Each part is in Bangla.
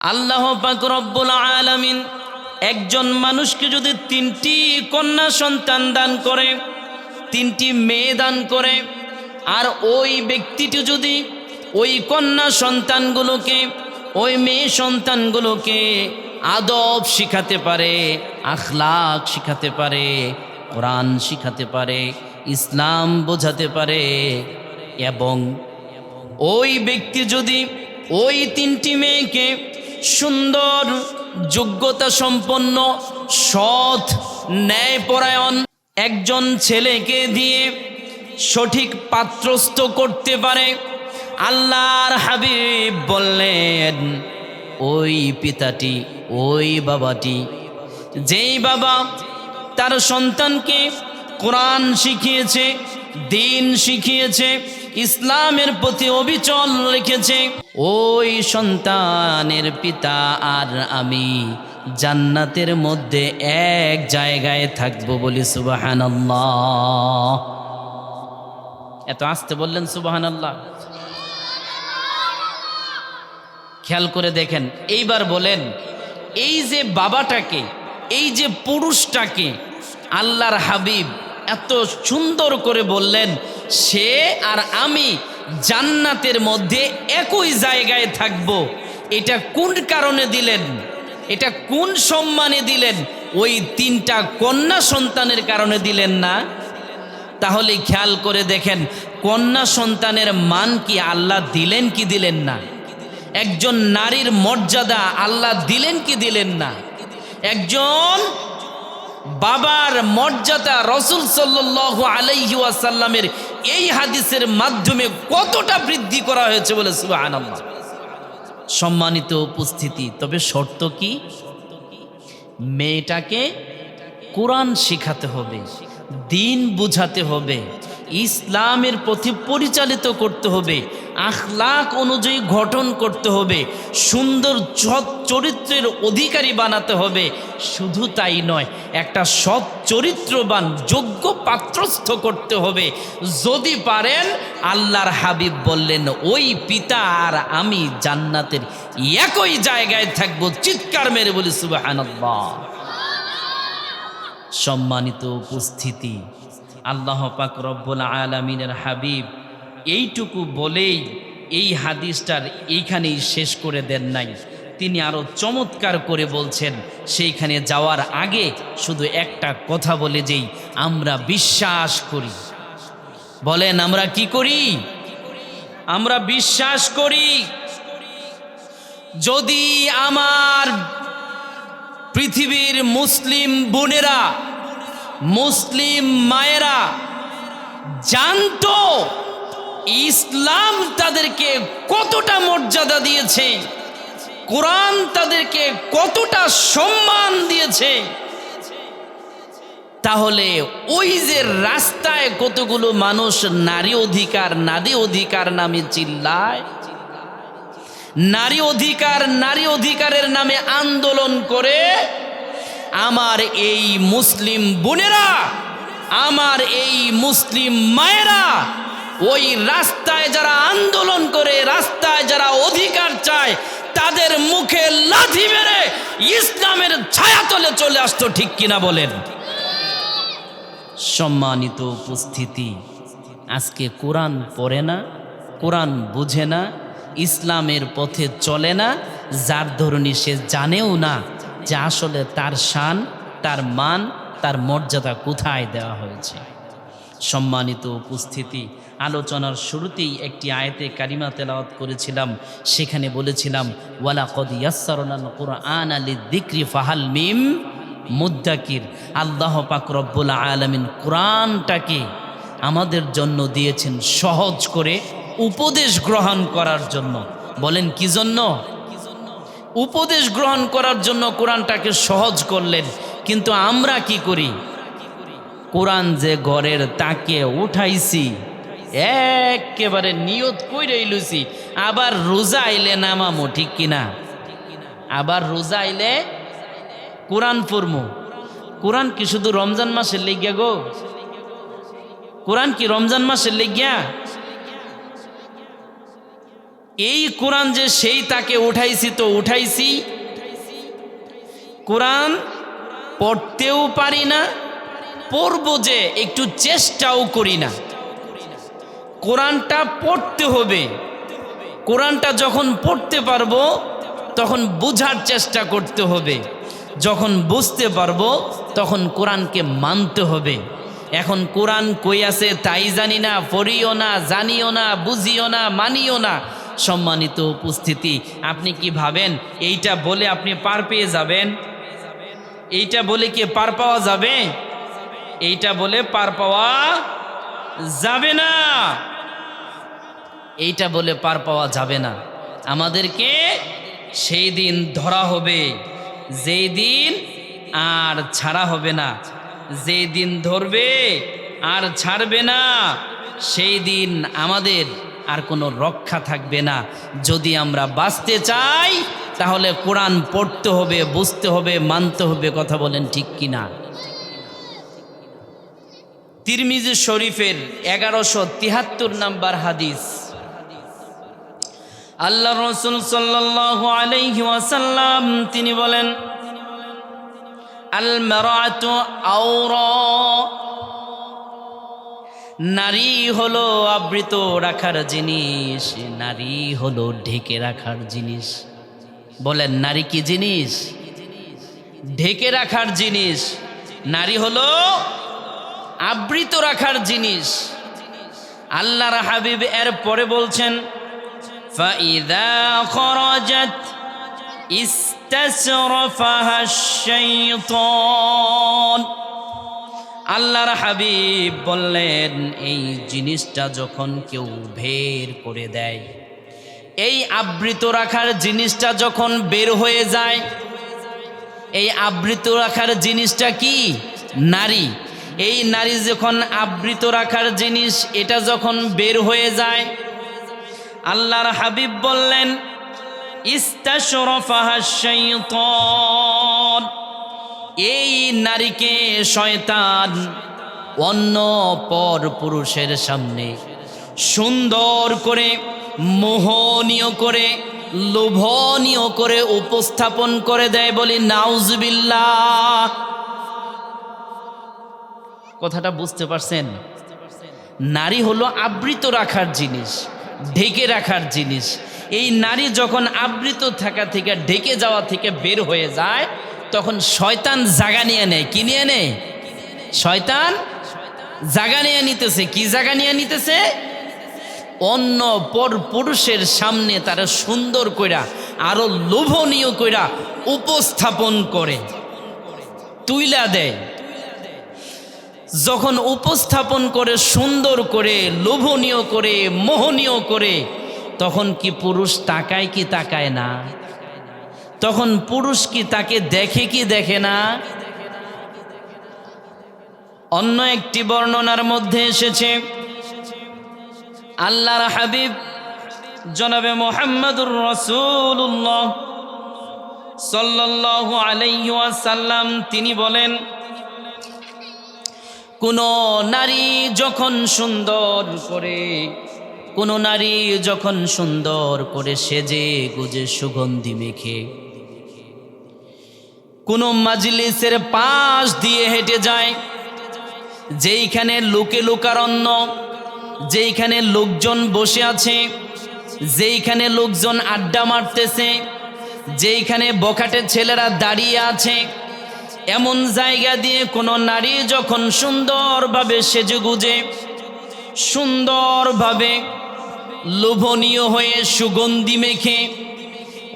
আল্লাহ রব্বুল আলামিন একজন মানুষকে যদি তিনটি কন্যা সন্তান দান করে, তিনটি মেয়ে দান করে, আর ওই ব্যক্তিটি যদি ওই কন্যা সন্তানগুলোকে, ওই মেয়ে সন্তানগুলোকে আদব শিখাতে পারে, আখলাক শিখাতে পারে, কোরআন শিখাতে পারে, ইসলাম বোঝাতে পারে, এবং ওই ব্যক্তি যদি ওই তিনটি মেয়েকে সুন্দর যোগ্যতা সম্পন্ন সৎ ন্যায়পরায়ণ একজন ছেলেকে দিয়ে সঠিক পাত্রস্থ করতে পারে। আল্লাহর হাবিব বললেন, ওই পিতাটি, ওই বাবাটি, যেই বাবা তার সন্তানকে কোরআন শিখিয়েছে, দিন শিখিয়েছে ইসলামের প্রতি অবিচল রেখেছে। ওই সন্তানের পিতা আর আমি জান্নাতের মধ্যে এক জায়গায় থাকব বলি সুবাহান এত আসতে বললেন সুবাহান আল্লাহ খেয়াল করে দেখেন, এইবার বলেন, এই যে বাবাটাকে, এই যে পুরুষটাকে আল্লাহর হাবিব এত সুন্দর করে বললেন সে আর আমি জান্নাতের মধ্যে একই জায়গায় থাকব। এটা কোন কারণে দিলেন? এটা কোন সম্মানে দিলেন? ওই তিনটা কন্যা সন্তানের কারণে দিলেন না? তাহলে খেয়াল করে দেখেন, কন্যা সন্তানের মান কি আল্লাহ দিলেন কি দিলেন না? একজন নারীর মর্যাদা আল্লাহ দিলেন কি দিলেন না? একজন বাবার মর্যাদা রসুল সাল্লু আলাইহি ওয়াসাল্লামের এই হাদিসের মাধ্যমে কতটা বৃদ্ধি করা হয়েছে বলে সুবাহ সম্মানিত উপস্থিতি, তবে শর্ত কি? মেয়েটাকে কোরআন শেখাতে হবে, দিন বুঝাতে হবে। ইসলামের প্রতি পরিচালিত করতে হবে, আখলাক অনুযায়ী গঠন করতে হবে, সুন্দর সৎ চরিত্রের অধিকারী বানাতে হবে। শুধু তাই নয়, একটা সৎ চরিত্রবান, যোগ্য পাত্রস্থ করতে হবে। যদি পারেন, আল্লাহর হাবিব বললেন, ওই পিতা আর আমি জান্নাতের একই জায়গায় থাকব। চিৎকার মেরে বলি সুবাহ সম্মানিত উপস্থিতি আল্লাহ পাক রব্বুল আলমিনের হাবিব এইটুকু বলেই এই হাদিসটার এইখানেই শেষ করে দেন নাই। তিনি আরও চমৎকার করে বলছেন, সেইখানে যাওয়ার আগে শুধু একটা কথা বলে যেই, আমরা বিশ্বাস করি। বলেন, আমরা কি করি? আমরা বিশ্বাস করি। যদি আমার পৃথিবীর মুসলিম বোনেরা মুসলিম মায়েরা, জানতো ইসলাম তাদেরকে কতটা মর্যাদা দিয়েছে, কোরআন তাদেরকে কতটা সম্মান দিয়েছে। তাহলে ওই যে রাস্তায় কতগুলো মানুষ নারী অধিকার নারী অধিকার নামে চিল্লায়, নারী অধিকার, নারী অধিকারের নামে আন্দোলন করে আমার এই মুসলিম বোনেরা, আমার এই মুসলিম মায়েরা, ওই রাস্তায় যারা আন্দোলন করে, রাস্তায় যারা অধিকার চায়, তাদের মুখে লাথি মেরে ইসলামের ছায়াতলে চলে আসতো, ঠিক কিনা বলেন? সম্মানিত উপস্থিতি, আজকে কোরআন পড়ে না, কোরআন বুঝে না, ইসলামের পথে চলে না, যার ধরনী সে জানেও না যে আসলে তার শান, তার মান, তার মর্যাদা কোথায় দেওয়া হয়েছে? সম্মানিত উপস্থিতি, আলোচনার শুরুতেই একটি আয়তে কারিমা তেলাওয়াত করেছিলাম। সেখানে বলেছিলাম ওয়ালা কদ ইয়াসসারুল কোরআন আলী দিক্রি ফাহাল মিম মুদ্দাকির। আল্লাহ পাক রব্বুল আলমিন কোরআনটাকে আমাদের জন্য দিয়েছেন সহজ করে উপদেশ গ্রহণ করার জন্য। বলেন কি জন্য? উপদেশ গ্রহণ করার জন্য কোরআনটাকে সহজ করলেন, কিন্তু আমরা কি করি? কোরআন যে ঘরের তাকে উঠাইছি, একেবারে নিয়ত কইরে লুছি আবার রোজা আইলে নামামো, ঠিক কিনা? আবার রোজা আইলে কোরআন পড়মু। কোরআন কি শুধু রমজান মাসের লেগিয়া গো? কোরআন কি রমজান মাসের লেগিয়া? এই কোরআন যে সেই তাকে উঠাইছি, তো উঠাইছি। কোরআন পড়তেও পারি না, পড়ব যে একটু চেষ্টাও করি না। কোরআনটা পড়তে হবে। কোরআনটা যখন পড়তে পারব, তখন বুঝার চেষ্টা করতে হবে। যখন বুঝতে পারব, তখন কোরআনকে মানতে হবে। এখন কোরআন কই আছে তাই জানি না, পড়িও না, জানিও না, বুঝিও না, মানিও না। সম্মানিত উপস্থিতি। আপনি কি ভাবেন, এইটা বলে আপনি পার পেয়ে যাবেন? এইটা বলে কি পার পাওয়া যাবে? এইটা বলে পার পাওয়া যাবে না। এইটা বলে পার পাওয়া যাবে না। আমাদেরকে সেই দিন ধরা হবে। যেই দিন আর ছাড়া হবে না। যেই দিন ধরবে আর ছাড়বে না, সেই দিন আমাদের আর কোনো রক্ষা থাকবে না। যদি আমরা বাঁচতে চাই, তাহলে কোরআন পড়তে হবে, বুঝতে হবে, মানতে হবে কথা বলেন ঠিক কিনা? তিরমিজি শরীফের এগারোশো তিহাত্তর নাম্বার হাদিস। আল্লাহ রসুল সাল্লাহ আলাইহি ওয়াসাল্লাম তিনি বলেন আল মারাতু নারী হলো আবৃত রাখার জিনিস নারী হলো ঢেকে রাখার জিনিস বলেন নারী কি জিনিস ঢেকে রাখার জিনিস নারী হলো আবৃত রাখার জিনিস আল্লাহর হাবিব এর পরে বলছেন فإذا خرجت استسرفها الشيطان আল্লাহর হাবিব বললেন, এই জিনিসটা যখন কেউ বের করে দেয়, এই আবৃত রাখার জিনিসটা যখন বের হয়ে যায়, এই আবৃত রাখার জিনিসটা কি? নারী। এই নারী যখন আবৃত রাখার জিনিস, এটা যখন বের হয়ে যায়, আল্লাহর হাবিব বললেন ইস্তাশরফাহাশাইতান এই নারীকে শয়তান অন্য পর পুরুষের সামনে সুন্দর করে, মোহনীয় করে, লোভনীয় করে উপস্থাপন করে দেয় বলি নাউজবিল্লাহ। কথাটা বুঝতে পারছেন? নারী হলো আবৃত রাখার জিনিস, ঢেকে রাখার জিনিস। এই নারী যখন আবৃত থাকা থেকে, ঢেকে যাওয়া থেকে বের হয়ে যায় তখন শয়তান জাগা নিয়ে নেয়। কি নিয়ে নেয়? শয়তান জাগা নিয়ে নিতেছে। কি জাগা নিয়ে নিতেছে? অন্য পর পুরুষের সামনে তারা সুন্দর কইরা, আরও লোভনীয় কইরা উপস্থাপন করে। তুইলা দেয় যখন উপস্থাপন করে, সুন্দর করে, লোভনীয় করে, মোহনীয় করে, তখন কি পুরুষ তাকায় কি তাকায় না? তখন পুরুষ কি তাকে দেখে কি দেখে না? অন্য একটি বর্ণনার মধ্যে এসেছে, আল্লাহর হাবিব জনাবে মোহাম্মদুর রসুল্লাহ সাল্লাল্লাহু আলাইহি ওয়াসাল্লাম, তিনি বলেন, কোনো নারী যখন সুন্দর করে, কোনো নারী যখন সুন্দর করে সেজে গুজে সুগন্ধি মেখে কোনো মাজলিসের পাশ দিয়ে হেঁটে যায়। যেইখানে লোকে লোকারণ্য, যেইখানে লোকজন বসে আছে, যেইখানে লোকজন আড্ডা মারতেছে, যেইখানে বখাটের ছেলেরা দাঁড়িয়ে আছে, এমন জায়গা দিয়ে কোনো নারী যখন সুন্দরভাবে সেজে গুজে সুন্দরভাবে লোভনীয় হয়ে সুগন্ধি মেখে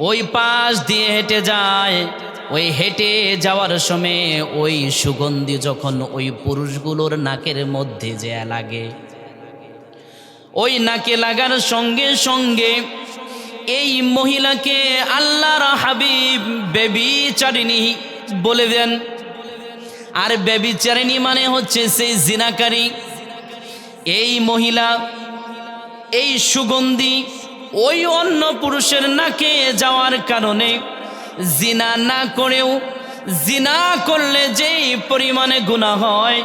ওই পাশ দিয়ে হেঁটে যায়। ওই হেঁটে যাওয়ার সময় ওই সুগন্ধি যখন ওই পুরুষগুলোর নাকের মধ্যে যে লাগে, ওই নাকে লাগার সঙ্গে সঙ্গে এই মহিলাকে আল্লাহর হাবিব বেবি চারিনি বলে দেন। আর ব্যবিচারিণী মানে হচ্ছে সেই জিনাকারী। এই মহিলা, এই সুগন্ধি ওই অন্য পুরুষের নাকে যাওয়ার কারণে জিনা না করেও, জিনা করলে যেই পরিমাণে গুণা হয়,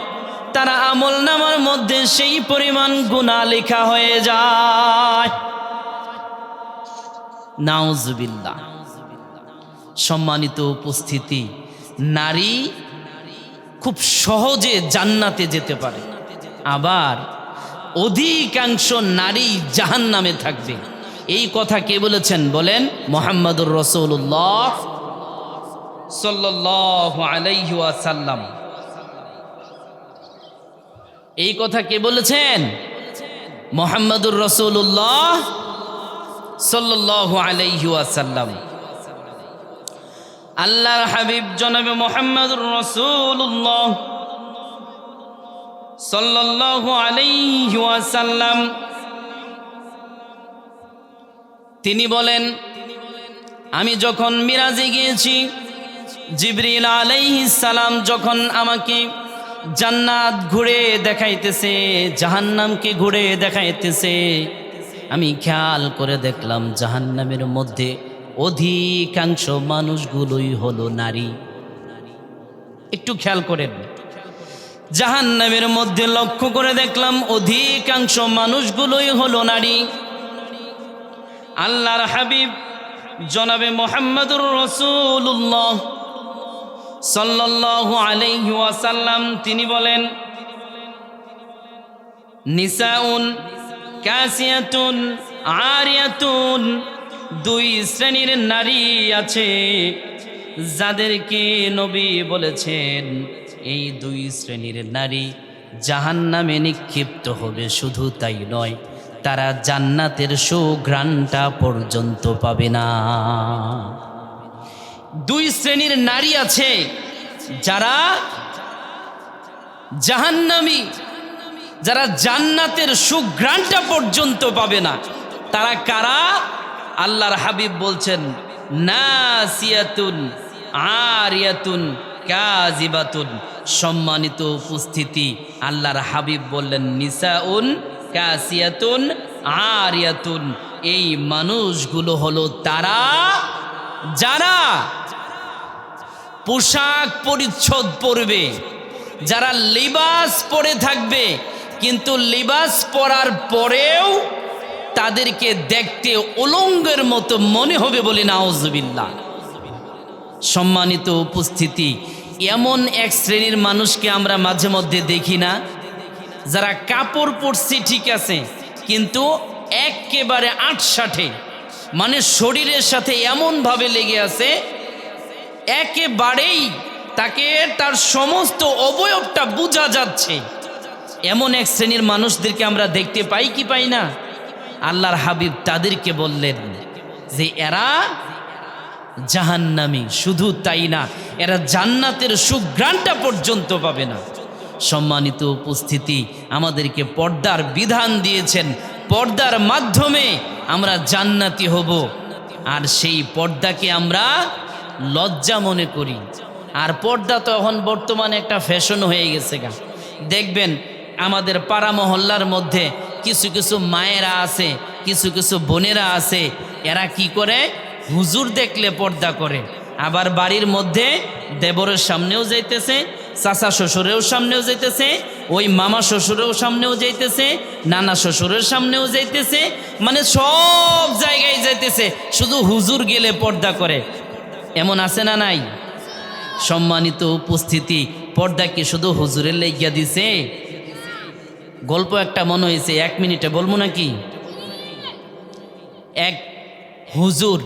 তারা আমল নামার মধ্যে সেই পরিমাণ গুণা লেখা হয়ে যায়। সম্মানিত উপস্থিতি, নারী খুব সহজে জান্নাতে যেতে পারে, আবার অধিকাংশ নারী জাহান নামে থাকবে। এই কথা কে বলেছেন? বলেন মোহাম্মদুর রসুল্লাহ সাল্লাহ আলাইহাসাল্লাম এই কথা কে বলেছেন? মোহাম্মদুর রসুল্লাহ সাল্লাহ আলাইহাসাল্লাম আল্লাহর হাবিব জনাবে মোহাম্মদুর রসুল্লাহ সাল্লাল্লাহু আলাইহি ওয়াসাল্লাম। তিনি বলেন, আমি যখন মিরাজে গিয়েছি, জিবরিল সালাম যখন আমাকে জান্নাত ঘুরে দেখাইতেছে, জাহান্নামকে ঘুরে দেখাইতেছে, আমি খেয়াল করে দেখলাম জাহান্নামের মধ্যে অধিকাংশ মানুষগুলোই হলো নারী। একটু খেয়াল করেন। জাহান্নামের মধ্যে লক্ষ্য করে দেখলাম অধিকাংশ মানুষগুলোই হলো নারী। আল্লাহর হাবিব জনাবে মোহাম্মদুর রসুল্লাহ সাল্লাল্লাহু আলাইহি ওয়াসাল্লাম, তিনি বলেন, নিসাউন কাসিয়াতুন আরিয়াতুন দুই শ্রেণির নারী আছে, যাদেরকে নবী বলেছেন, এই দুই শ্রেণির নারী জাহান্নামে নিক্ষিপ্ত হবে, শুধু তাই নয়। তারা জান্নাতের সুঘ্রাণটা পর্যন্ত পাবে না। দুই শ্রেণির নারী আছে, যারা জাহান্নামি, যারা জান্নাতের সুঘ্রাণটা পর্যন্ত পাবে না। তারা কারা? আল্লাহর হাবিব বলছেন, নাসিয়াতুন, আরিয়াতুন কাজিবাতুন সম্মানিত উপস্থিতি, আল্লাহর হাবিব বললেন, নিসাউন কাসিয়াতুন, আরিয়াতুন। এই মানুষগুলো হলো তারা যারা পোশাক পরিচ্ছদ পরবে, যারা লিবাস পরে থাকবে, কিন্তু লিবাস পরার পরেও তাদেরকে দেখতে উলঙ্গের মতো মনে হবে বলে নাওজবিল্লা সম্মানিত উপস্থিতি, এমন এক শ্রেণির মানুষকে আমরা মাঝে মধ্যে দেখি না যারা কাপড় পরছে ঠিক আছে, কিন্তু একেবারে আটষাটে মানে শরীরের সাথে এমনভাবে লেগে আছে, একেবারেই তাকে তার সমস্ত অবয়বটা বোঝা যাচ্ছে। এমন এক শ্রেণির মানুষদেরকে আমরা দেখতে পাই কি পাই না? আল্লাহর হাবিব তাদেরকে বললেন যে, এরা জাহান্নামি, শুধু তাই না, এরা জান্নাতের সুঘ্রাণটা পর্যন্ত পাবে না। সম্মানিত উপস্থিতি, আমাদেরকে পর্দার বিধান দিয়েছেন। পর্দার মাধ্যমে আমরা জান্নাতি হব। আর সেই পর্দাকে আমরা লজ্জা মনে করি। আর পর্দা তো এখন বর্তমানে একটা ফ্যাশন হয়ে গেছে গা। দেখবেন, আমাদের পাড়া মহল্লার মধ্যে কিছু কিছু মায়েরা আছে, কিছু কিছু বোনেরা আছে, এরা কি করে? হুজুর দেখলে পর্দা করে। আবার বাড়ির মধ্যে দেবরের সামনেও যাইতেছে চাচা শ্বশুরেও সামনেও যাইতেছে, ওই মামা শ্বশুরেও সামনেও যাইতেছে, নানা শ্বশুরের সামনেও যাইতেছে মানে সব জায়গায় যাইতেছে, শুধু হুজুর গেলে পর্দা করে। এমন আছে না নাই? সম্মানিত উপস্থিতি, পর্দা কি শুধু হুজুরের লেগিয়া দিছে? গল্প একটা মনে হয়েছে, এক মিনিটে বলব নাকি? এক হুজুর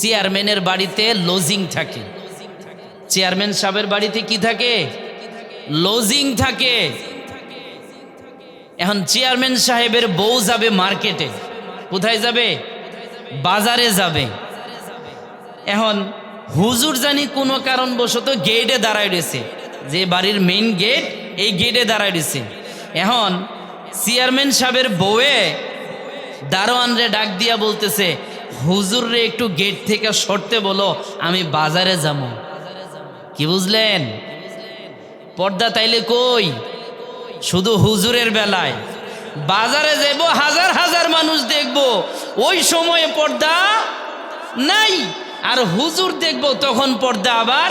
চেয়ারম্যানের বাড়িতে লজিং থাকে। চেয়ারম্যান সাহেবের বাড়িতে কি থাকে? লজিং থাকে। এখন চেয়ারম্যান সাহেবের বউ যাবে মার্কেটে। কোথায় যাবে? বাজারে যাবে। এখন হুজুর জানি কোনো কারণবশত গেটে দাঁড়ায় রয়েছে। যে বাড়ির মেইন গেট এই গেটে দাঁড়ায় রয়েছে। এখন চেয়ারম্যান সাহেবের বউয়ে দারোয়ানরে ডাক দিয়া বলতেছে হুজুর রে একটু গেট থেকে সরতে বলো, আমি বাজারে যাব। কি বুঝলেন? পর্দা তাইলে কই? শুধু হুজুরের বেলায়। বাজারে যাব হাজার হাজার মানুষ দেখব। ওই সময়ে পর্দা নাই। আর হুজুর দেখব, তখন পর্দা আবার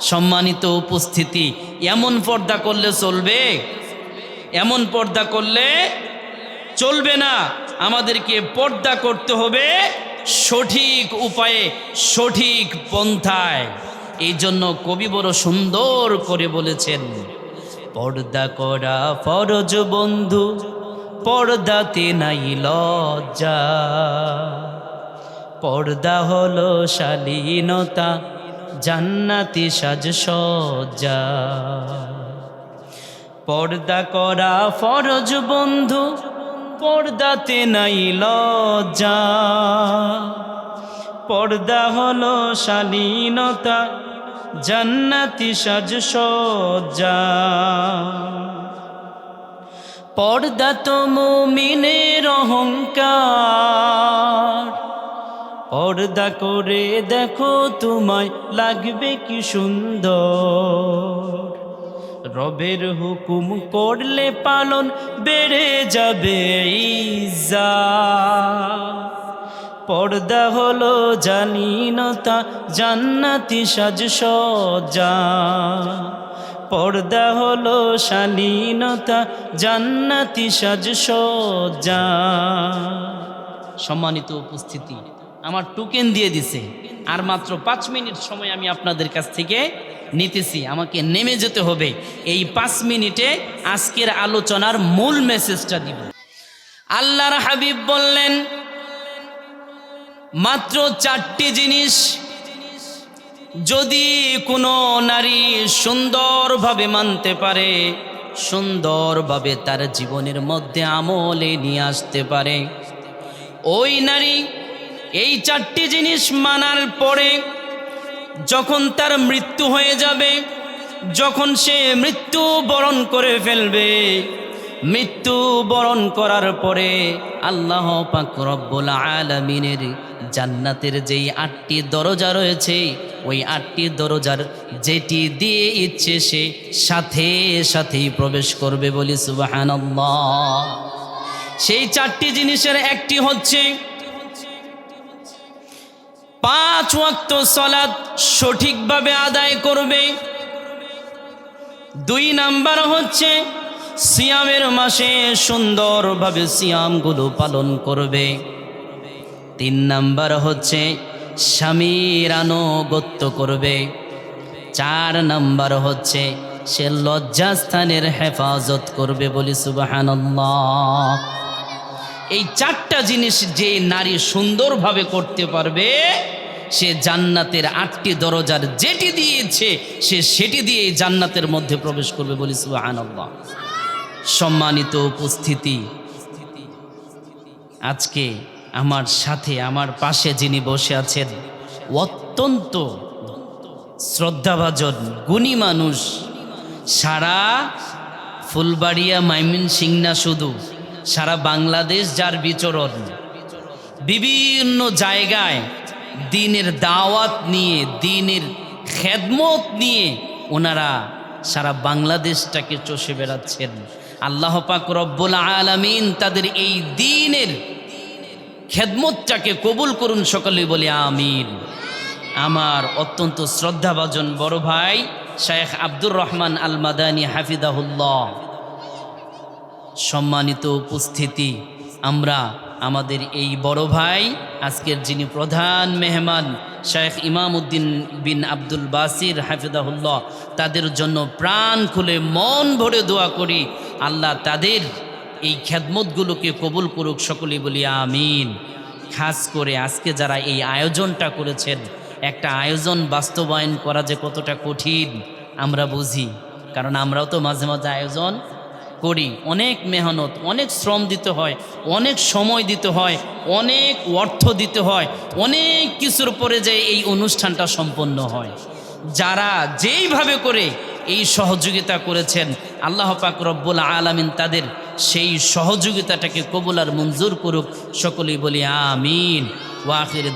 সম্মানিত উপস্থিতি। এমন পর্দা করলে চলবে? এমন পর্দা করলে চলবে না। আমাদেরকে পর্দা করতে হবে সঠিক উপায়ে, সঠিক পন্থায়। এই জন্য কবি বড় সুন্দর করে বলেছেন, পর্দা করা ফরজ বন্ধু, পর্দাতে নাই লজ্জা। পর্দা হলো শালীনতা, জান্নাতি সাজ সজ্জা পর্দা করা ফরজ বন্ধু, পর্দাতে নাই লজ্জা। পর্দা হলো শালীনতা জান্নাতি সাজ সজ্জা। পর্দা তো মুমিনের অহংকার। পর্দা করে দেখো তোমায় লাগবে কি সুন্দর। রবের হুকুম করলে পালন বেড়ে যাবে ইজ্জা। পর্দা হলো জালিনতা জান্নাতি সাজ পর্দা হলো শালীনতা, জান্নাতি সাজ সম্মানিত উপস্থিতি, আমার টোকেন দিয়ে দিছে, আর মাত্র পাঁচ মিনিট সময় আমি আপনাদের কাছ থেকে নিতেছি, আমাকে নেমে যেতে হবে। এই পাঁচ মিনিটে আজকের আলোচনার মূল মেসেজটা দিব। আল্লাহর হাবিব বললেন মাত্র চারটি জিনিস। যদি কোনো নারী সুন্দরভাবে মানতে পারে, সুন্দরভাবে তার জীবনের মধ্যে আমলে নিয়ে আসতে পারে। ওই নারী এই চারটি জিনিস মানার পরে যখন তার মৃত্যু হয়ে যাবে, যখন সে মৃত্যু বরণ করে ফেলবে, মৃত্যু বরণ করার পরে আল্লাহ পাক রব্বুল আলামিনের জান্নাতের যেই আটটি দরজা রয়েছে, ওই আটটি দরজার যেটি দিয়ে ইচ্ছে সে সাথে সাথেই প্রবেশ করবে বলি সুবহানাল্লাহ। সেই চারটি জিনিসের একটি হচ্ছে পাঁচ ওয়াক্ত সলাদ সঠিকভাবে আদায় করবে। দুই নাম্বার হচ্ছে সিয়ামের মাসে সুন্দরভাবে সিয়ামগুলো পালন করবে। তিন নাম্বার হচ্ছে স্বামীর আনুগত্য করবে। চার নাম্বার হচ্ছে সে লজ্জাস্থানের হেফাজত করবে বলি সুবাহান্লাহ এই চারটা জিনিস যে নারী সুন্দরভাবে করতে পারবে, সে জান্নাতের আটটি দরজার যেটি দিয়েছে, সে সেটি দিয়ে জান্নাতের মধ্যে প্রবেশ করবে বলি সুবহানাল্লাহ। সম্মানিত উপস্থিতি, আজকে আমার সাথে, আমার পাশে যিনি বসে আছেন, অত্যন্ত শ্রদ্ধাভাজন, গুণী মানুষ। সারা ফুলবাড়িয়া, মাইমিন সিং না শুধু। সারা বাংলাদেশ যার বিচরণ। বিভিন্ন জায়গায় দিনের দাওয়াত নিয়ে, দিনের খেদমত নিয়ে ওনারা সারা বাংলাদেশটাকে চষে বেড়াচ্ছেন। আল্লাহ পাক রব্বুল আলামিন তাদের এই দিনের খেদমতটাকে কবুল করুন সকলে বলে আমিন। আমার অত্যন্ত শ্রদ্ধাভাজন বড় ভাই শেখ আব্দুর রহমান আল মাদানী হাফিদাহুল্লাহ। সম্মানিত উপস্থিতি, আমরা আমাদের এই বড় ভাই, আজকের যিনি প্রধান মেহমান শেখ ইমাম উদ্দিন বিন আব্দুল বাসির হাফিদাহুল্লাহ, তাদের জন্য প্রাণ খুলে মন ভরে দোয়া করি, আল্লাহ তাদের এই খেদমতগুলোকে কবুল করুক সকলে বলি আমিন। খাস করে আজকে যারা এই আয়োজনটা করেছেন, একটা আয়োজন বাস্তবায়ন করা যে কতটা কঠিন, আমরা বুঝি। কারণ আমরাও তো মাঝে মাঝে আয়োজন করি। অনেক মেহনত, অনেক শ্রম দিতে হয়, অনেক সময় দিতে হয়, অনেক অর্থ দিতে হয়, অনেক কিছুর পরে যে এই অনুষ্ঠানটা সম্পন্ন হয়। যারা যেইভাবে করে এই সহযোগিতা করেছেন আল্লাহ পাক রব্বুল আলমিন তাদের সেই সহযোগিতাটাকে কবুলার মঞ্জুর করুক, সকলেই বলি আমিন। ওয়াকির